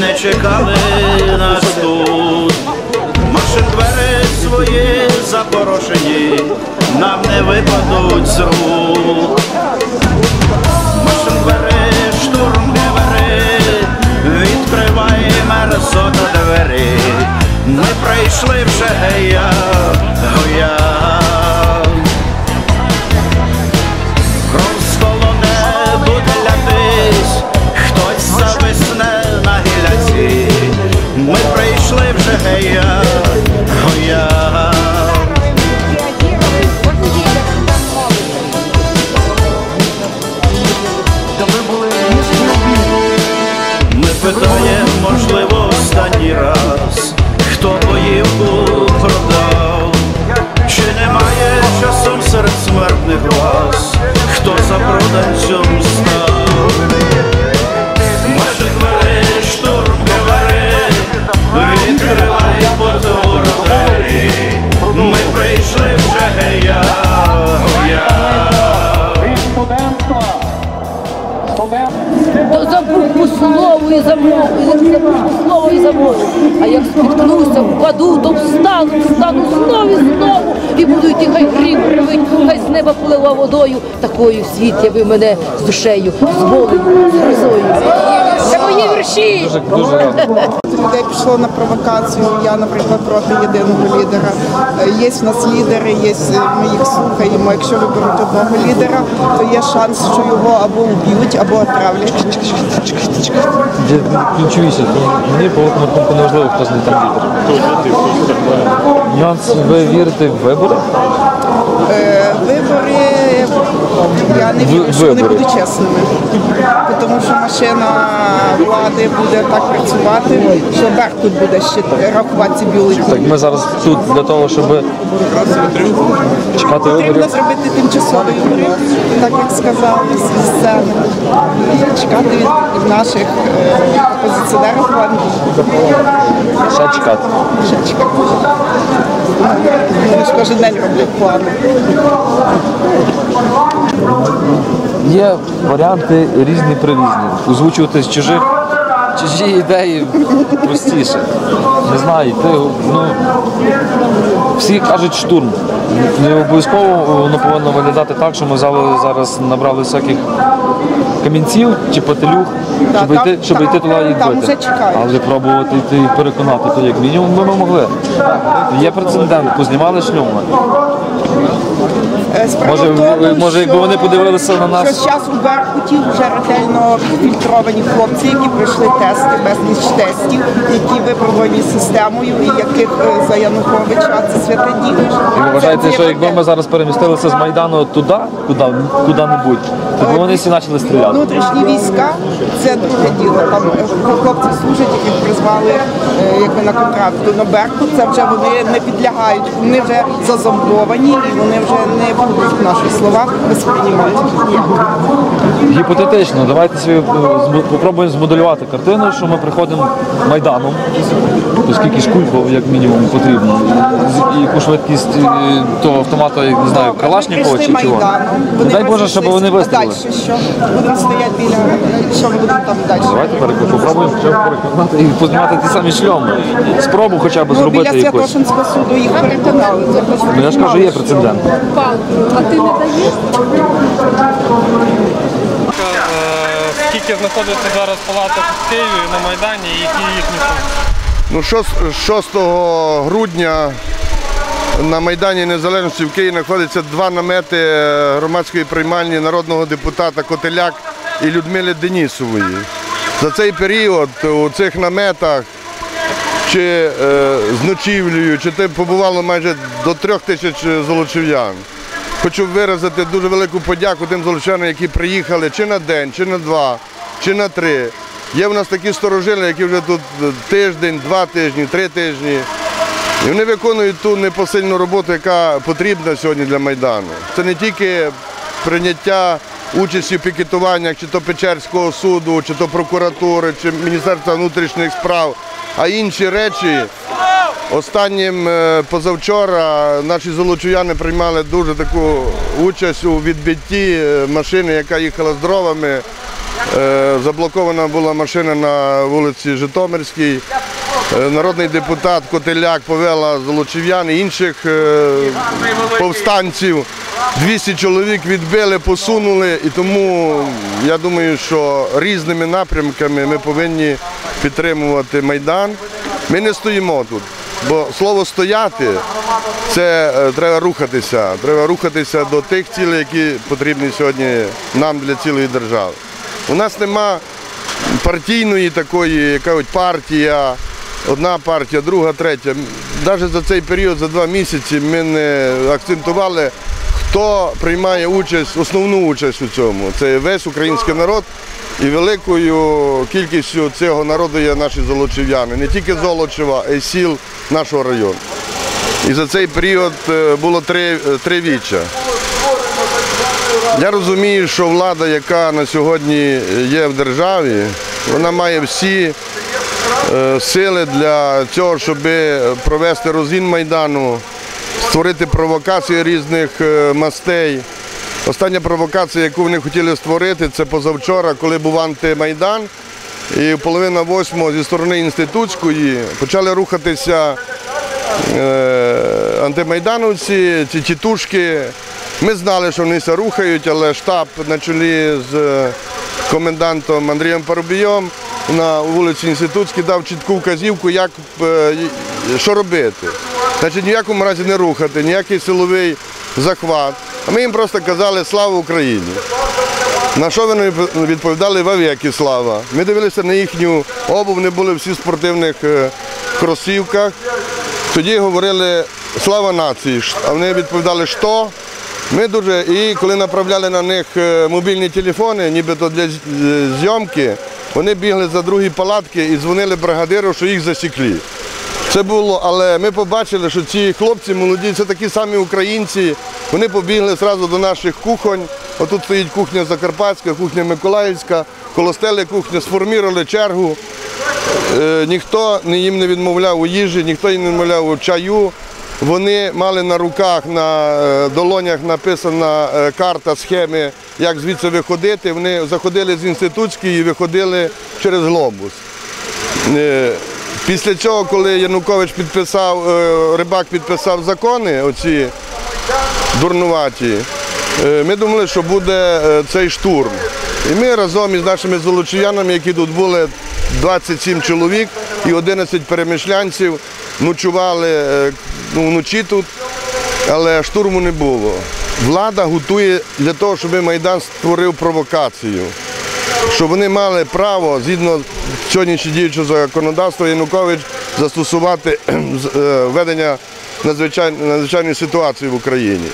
не чекали нас тут. Машин двері свої запорошені, нам не випадуть з рук. Машин двері, штурм гевери, відкривай мерзота двері. Ми прийшли вже гея, гоя. За проданцем став. Відкривай потвору двері, ми прийшли вже гея. То по і забув по слову і. А як спіткнуся, впаду, то встану, встану знову і знову. І буду йти, хай грім ревить, хай з неба плива водою. Такою світ яви мене з душею, з болем, з грозою. Це мої вірші! людей пішло на провокацію. Я, наприклад, проти єдиного лідера. Е, Є в нас лідери, є е, ми їх слухаємо. Якщо виберуть одного лідера, то є шанс, що його або вб'ють, або отравлять. Ключовіше, мені по великому рахунку неважливо, хто з них там лідер. Нюанс, ви вірите в вибори? Е, Вибори я не вірю, що вони будуть чесними, тому що машина влади буде так працювати, що Беркут буде ще рахувати ці бюлетні. Так ми зараз тут для того, щоб чекати Потрібно зробити тимчасовий вибір, так як сказали з сцени, чекати від наших е, опозиціонерів. Ще чекати. Ще чекати. Ж кожен день плани. Є варіанти різні прирізні. Озвучувати з чужих чужі ідеї простіше. Не знаю, ти, ну, всі кажуть штурм. Не обов'язково воно повинно виглядати так, що ми зараз набрали всяких камінців чи пателюх, Да, щоб, там- йти, щоб там- йти туди і там бити. чекають. Але пробувати йти і переконати, то як мінімум ми могли. Є прецедент, познімали шлюми. Е, справа Може, в тому, може, якби вони подивилися на нас. Що зараз у Беркуті вже ретельно фільтровані хлопці, які пройшли тести, безліч тестів, які випробувані системою, і яких е, за Януковича це святе діло. І ви вважаєте, що якби ми зараз перемістилися з Майдану туди, куди, куди-небудь, то б вони всі почали стріляти. Внутрішні війська це друге діло. Там е, хлопці служать, яких призвали е, якби на контракт. На Беркут це вже вони не підлягають, вони вже зазомбовані і вони вже не наші слова восприймати. ніяк. Гіпотетично, давайте собі е, змо- попробуємо змоделювати картину, що ми приходимо майданом, то скільки ж куль, як мінімум, потрібно, і яку швидкість е, того автомата, не знаю, Калашникова чи чого. Не дай Боже, щоб вони вистріли. що? Будемо стояти біля, що ми будемо там далі? Давайте перек- попробуємо хоча б переконати і познімати ті самі шльоми. Спробу хоча б Ну, біля зробити. Святошинського суду їх переконали. Ну я ж кажу, є прецедент. А ти не даєш? Е, Скільки знаходиться зараз палаток в Києві на Майдані і які їхні? Ну, 6 грудня на Майдані Незалежності в Києві знаходяться два намети е, громадської приймальні народного депутата Котеляк і Людмили Денісової. За цей період у цих наметах чи е, з ночівлею, чи побувало майже до трьох тисяч золочів'ян. Хочу виразити дуже велику подяку тим золочанам, які приїхали чи на день, чи на два, чи на три. Є в нас такі сторожили, які вже тут тиждень, два тижні, три тижні. І вони виконують ту непосильну роботу, яка потрібна сьогодні для Майдану. Це не тільки прийняття участі в пікетуваннях, чи то Печерського суду, чи то прокуратури, чи Міністерства внутрішніх справ, а інші речі. Останнім е, позавчора наші золочуяни приймали дуже таку участь у відбитті е, машини, яка їхала з дровами Е, Заблокована була машина на вулиці Житомирській. Народний депутат Котеляк повела золочів'ян і інших повстанців. 200 чоловік відбили, посунули, і тому я думаю, що різними напрямками ми повинні підтримувати Майдан. Ми не стоїмо тут, бо слово стояти це е, треба рухатися. Треба рухатися до тих цілей, які потрібні сьогодні нам для цілої держави. У нас нема партійної такої, яка партія, одна партія, друга, третя. Навіть за цей період, за два місяці, ми не акцентували, хто приймає участь, основну участь у цьому. Це весь український народ. І великою кількістю цього народу є наші золочів'яни. Не тільки Золочева, а й сіл нашого району. І за цей період е, було три, е, три віччя. Я розумію, що влада, яка на сьогодні є в державі, вона має всі е, сили для цього, щоб провести розгін Майдану, створити провокації різних е, мастей. Остання провокація, яку вони хотіли створити, це позавчора, коли був антимайдан. І половина восьмого зі сторони інститутської почали рухатися е, антимайдановці, ці тітушки. Ми знали, що вони це рухають, але штаб на чолі з е, комендантом Андрієм Парубійом на вулиці Інститутській дав чітку вказівку, як, що робити. Значить, ні в якому разі не рухати, ніякий силовий захват. А ми їм просто казали Слава Україні! На що вони відповідали вовеки слава. Ми дивилися на їхню обув, вони були всі в спортивних е, кросівках. Тоді говорили слава нації, а вони відповідали, що. Ми дуже, і коли направляли на них е, мобільні телефони, нібито для е, зйомки, вони бігли за другі палатки і дзвонили бригадиру, що їх засікли. Це було, але ми побачили, що ці хлопці молоді, це такі самі українці. Вони побігли одразу до наших кухонь. Отут стоїть кухня Закарпатська, кухня Миколаївська, коло стели кухня, сформували чергу. Е, ніхто їм не відмовляв у їжі, ніхто їм не відмовляв у чаю. Вони мали на руках, на е, долонях написана е, карта схеми, як звідси виходити. Вони заходили з інститутської і виходили через глобус. Після цього, коли Янукович підписав, е, Рибак підписав закони, оці дурнуваті, е, ми думали, що буде е, цей штурм. І ми разом із нашими золочиянами, які тут були 27 чоловік і 11 перемишлянців, ночували ну, вночі тут, але штурму не було. Влада готує для того, щоб Майдан створив провокацію що вони мали право, згідно сьогоднішнього діючого законодавства, Янукович застосувати е, введення надзвичай- надзвичайної ситуації в Україні.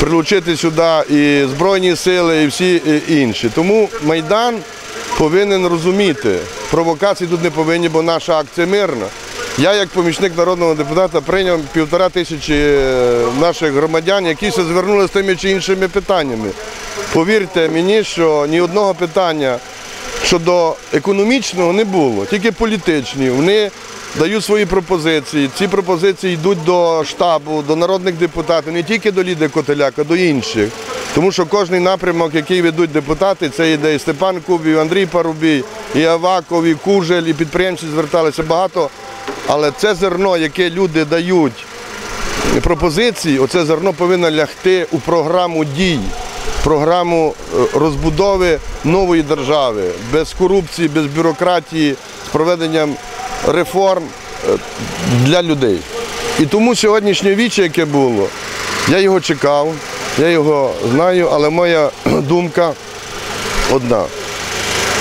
Прилучити сюди і Збройні сили, і всі інші. Тому Майдан повинен розуміти, провокації тут не повинні, бо наша акція мирна. Я, як помічник народного депутата, прийняв півтора тисячі е, наших громадян, які звернули з тими чи іншими питаннями. Повірте мені, що ні одного питання щодо економічного не було, тільки політичні. Вони дають свої пропозиції. Ці пропозиції йдуть до штабу, до народних депутатів, не тільки до Ліди Котеляка, до інших. Тому що кожний напрямок, який ведуть депутати, це йде і Степан Кубів, і Андрій Парубій, і Аваков, і Кужель, і підприємці зверталися багато. Але це зерно, яке люди дають пропозиції, оце зерно повинно лягти у програму дій, програму е, розбудови нової держави, без корупції, без бюрократії, з проведенням реформ е, для людей. І тому сьогоднішнє віче, яке було, я його чекав, я його знаю, але моя думка одна.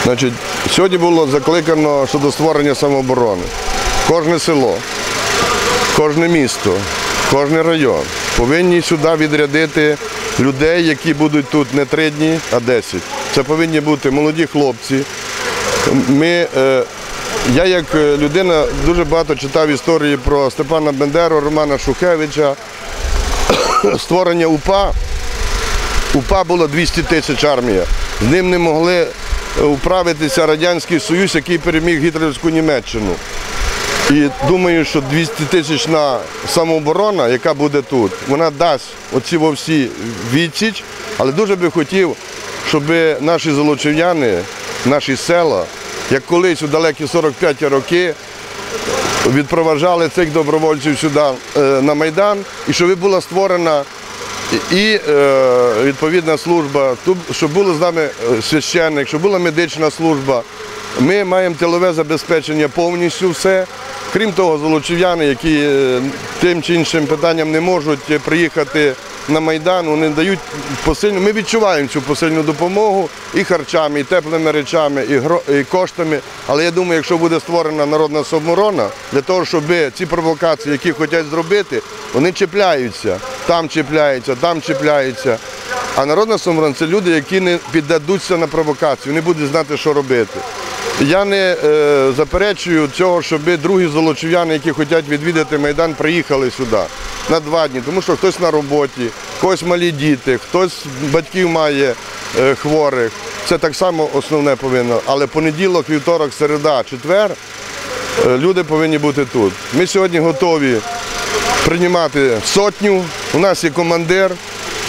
Значить, сьогодні було закликано щодо створення самооборони. Кожне село, кожне місто, кожен район повинні сюди відрядити людей, які будуть тут не три дні, а десять. Це повинні бути молоді хлопці. Ми, е, я як е, людина дуже багато читав історії про Степана Бендеру, Романа Шухевича, створення УПА. УПА було 200 тисяч армія. З ним не могли управитися Радянський Союз, який переміг гітлерівську Німеччину. І думаю, що 200 тисячна самооборона, яка буде тут, вона дасть оці всі відсіч, але дуже би хотів, щоб наші золочів'яни наші села, як колись у далекі 45 роки відпроважали цих добровольців сюди е, на Майдан, і щоб була створена і- е, відповідна служба, щоб було з нами е, священник, щоб була медична служба. Ми маємо тилове забезпечення повністю все. Крім того, золочів'яни, які е, тим чи іншим питанням не можуть е, приїхати на Майдан, вони дають посильну. Ми відчуваємо цю посильну допомогу і харчами, і теплими речами, і, гро- і коштами. Але я думаю, якщо буде створена народна самооборона, для того, щоб ці провокації, які хочуть зробити, вони чіпляються, там чіпляються, там чіпляються. А народна самооборона – це люди, які не піддадуться на провокацію, не будуть знати, що робити. Я не е, заперечую цього, щоб другі золочів'яни, які хочуть відвідати Майдан, приїхали сюди на два дні, тому що хтось на роботі, когось малі діти, хтось батьків має е, хворих. Це так само основне повинно. Але понеділок, вівторок, середа, четвер е, люди повинні бути тут. Ми сьогодні готові приймати сотню. У нас є командир.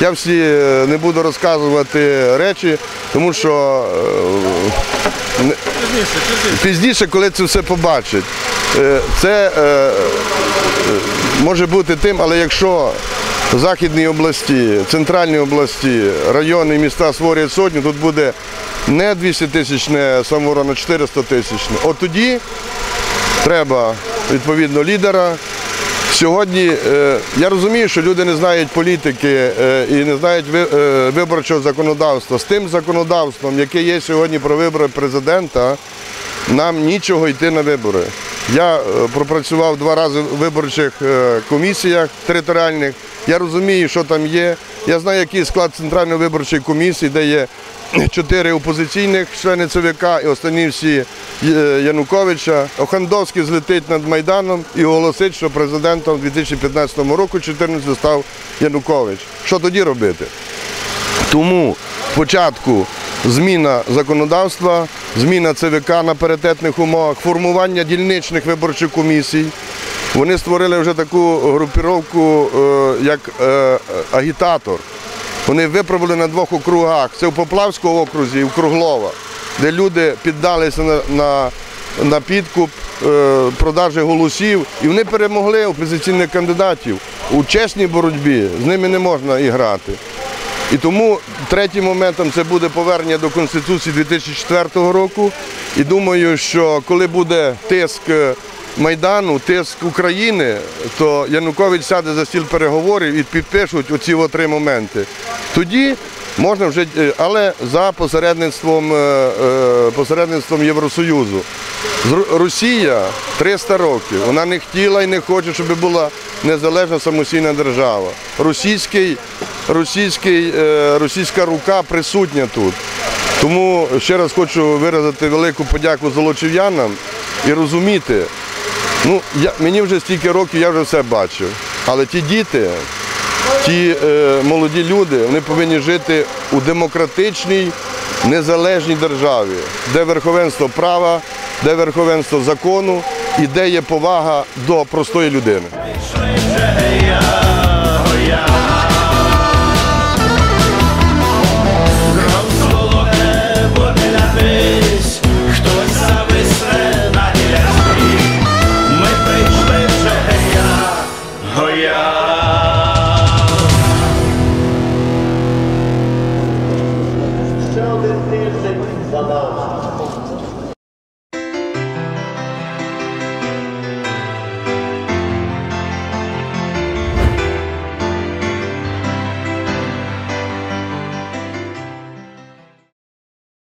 Я всі е, не буду розказувати речі, тому що е, пізніше. пізніше, коли це все побачать, е, це е, е, може бути тим, але якщо в Західній області, центральній області, райони міста створюють сотню, тут буде не 200 тисячне самооборона, а 400 тисячне. От тоді треба відповідно лідера. Сьогодні е, я розумію, що люди не знають політики е, і не знають е, виборчого законодавства. З тим законодавством, яке є сьогодні про вибори президента, нам нічого йти на вибори. Я пропрацював два рази в виборчих комісіях територіальних. Я розумію, що там є. Я знаю, який склад центральної виборчої комісії, де є чотири опозиційних члени ЦВК і останні всі е, Януковича. Охандовський злетить над Майданом і оголосить, що президентом у 2015 року 14 став Янукович. Що тоді робити? Тому спочатку зміна законодавства, зміна ЦВК на паритетних умовах, формування дільничних виборчих комісій. Вони створили вже таку групіровку, е, як е, агітатор. Вони виправили на двох округах. Це в Поплавському окрузі і в Круглова, де люди піддалися на, на, на підкуп е, продажі голосів, і вони перемогли опозиційних кандидатів. У чесній боротьбі з ними не можна і грати. І тому третім моментом це буде повернення до Конституції 2004 року. І думаю, що коли буде тиск Майдану, тиск України, то Янукович сяде за стіл переговорів і підпишуть оці три моменти. Тоді можна вже, е, але за посередництвом, е, е, посередництвом Євросоюзу. Росія 300 років. Вона не хотіла і не хоче, щоб була незалежна самостійна держава. Російський, російський, російська рука присутня тут. Тому ще раз хочу виразити велику подяку золочів'янам і розуміти, ну, я, мені вже стільки років, я вже все бачив. Але ті діти, ті е, молоді люди, вони повинні жити у демократичній, незалежній державі, де верховенство права, де верховенство закону і де є повага до простої людини.